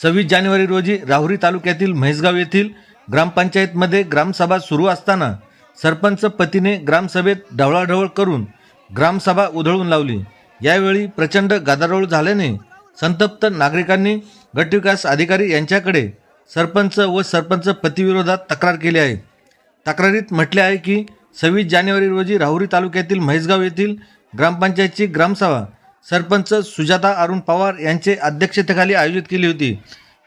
सव्वीस जानेवारी रोजी राहुरी तालुक्यातील म्हैसगाव येथील ग्रामपंचायतमध्ये ग्रामसभा सुरू असताना सरपंच पतीने ग्रामसभेत ढवळाढवळ करून ग्रामसभा उधळून लावली. यावेळी प्रचंड गदारोळ झाल्याने संतप्त नागरिकांनी गटविकास अधिकारी यांच्याकडे सरपंच व सरपंच पतीविरोधात तक्रार केली आहे. तक्रारीत म्हटले आहे की सव्वीस जानेवारी रोजी राहुरी तालुक्यातील म्हैसगाव येथील ग्रामपंचायतची ग्रामसभा सरपंच सुजाता अरुण पवार यांचे अध्यक्षतेखाली आयोजित केली होती.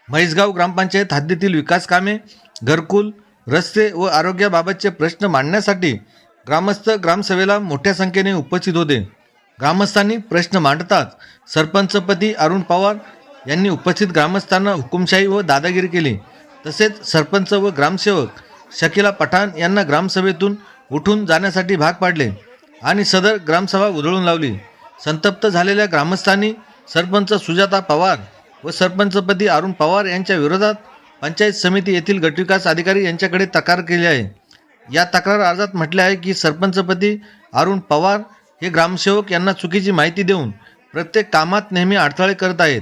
म्हैसगाव ग्रामपंचायत हद्दीतील विकास कामे घरकुल रस्ते व आरोग्याबाबतचे प्रश्न मांडण्यासाठी ग्रामस्थ ग्रामसभेला मोठ्या संख्येने उपस्थित होते. ग्रामस्थांनी प्रश्न मांडताच सरपंचपती अरुण पवार यांनी उपस्थित ग्रामस्थांना हुकुमशाही व दादागिरी केली. तसेच सरपंच व ग्रामसेवक शकिला पठाण यांना ग्रामसभेतून उठून जाण्यासाठी भाग पाडले आणि सदर ग्रामसभा उधळून लावली. संतप्त झालेल्या ग्रामस्थांनी सरपंच सुजाता पवार व सरपंचपती अरुण पवार यांच्या विरोधात पंचायत समिती येथील गटविकास अधिकारी यांच्याकडे तक्रार केली आहे. या तक्रार अर्जात म्हटले आहे की सरपंचपती अरुण पवार हे ग्रामसेवक यांना चुकीची माहिती देऊन प्रत्येक कामात नेहमी अडथळे करत आहेत.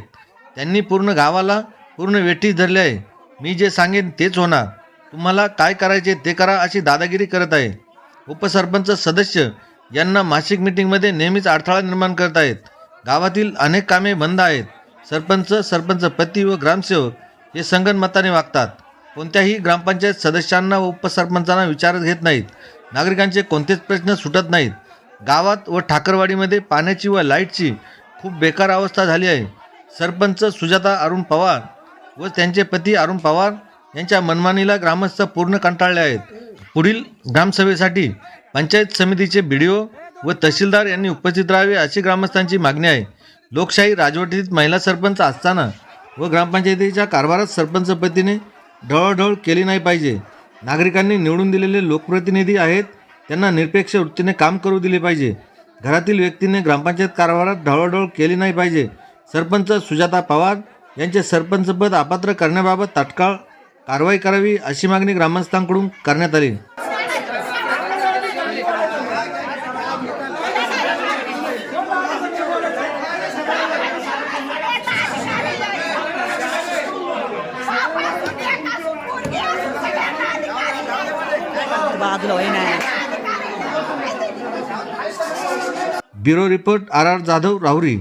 त्यांनी पूर्ण गावाला पूर्ण वेठी धरली आहे. मी जे सांगेन तेच होणार. तुम्हाला काय करायचे ते करा अशी दादागिरी करत आहे. उपसरपंच सदस्य यांना मासिक मीटिंगमध्ये नेहमीच अडथळा निर्माण करत आहेत गावातील अनेक कामे बंद आहेत. सरपंच सरपंच पती व ग्रामसेवक हे संगणमताने वागतात. कोणत्याही ग्रामपंचायत सदस्यांना व उपसरपंचांना विचारत घेत नाहीत. नागरिकांचे कोणतेच प्रश्न सुटत नाहीत. गावात व ठाकरवाडीमध्ये पाण्याची व लाईटची खूप बेकार अवस्था झाली आहे. सरपंच सुजाता अरुण पवार व त्यांचे पती अरुण पवार यांच्या मनमानीला ग्रामस्थ पूर्ण कंटाळले आहेत. पुढील ग्रामसभेसाठी पंचायत समितीचे बी डी ओ व तहसीलदार यांनी उपस्थित राहावे अशी ग्रामस्थांची मागणी आहे. लोकशाही राजवटीत महिला सरपंच असताना व ग्रामपंचायतीच्या कारभारात सरपंचपतीने ढळढळ केली नाही पाहिजे. नागरिकांनी निवडून दिलेले लोकप्रतिनिधी आहेत त्यांना निरपेक्ष वृत्तीने काम करू दिले पाहिजे. घरातील व्यक्तीने ग्रामपंचायत कारभारात ढवळढवळ केली नाही पाहिजे. सरपंच सुजाता पवार यांचे सरपंचपद अपात्र करण्याबाबत तात्काळ कारवाई करावी अशी मागणी ग्रामस्थांकडून करण्यात आली. Bureau report R R Jadhav Rahuri.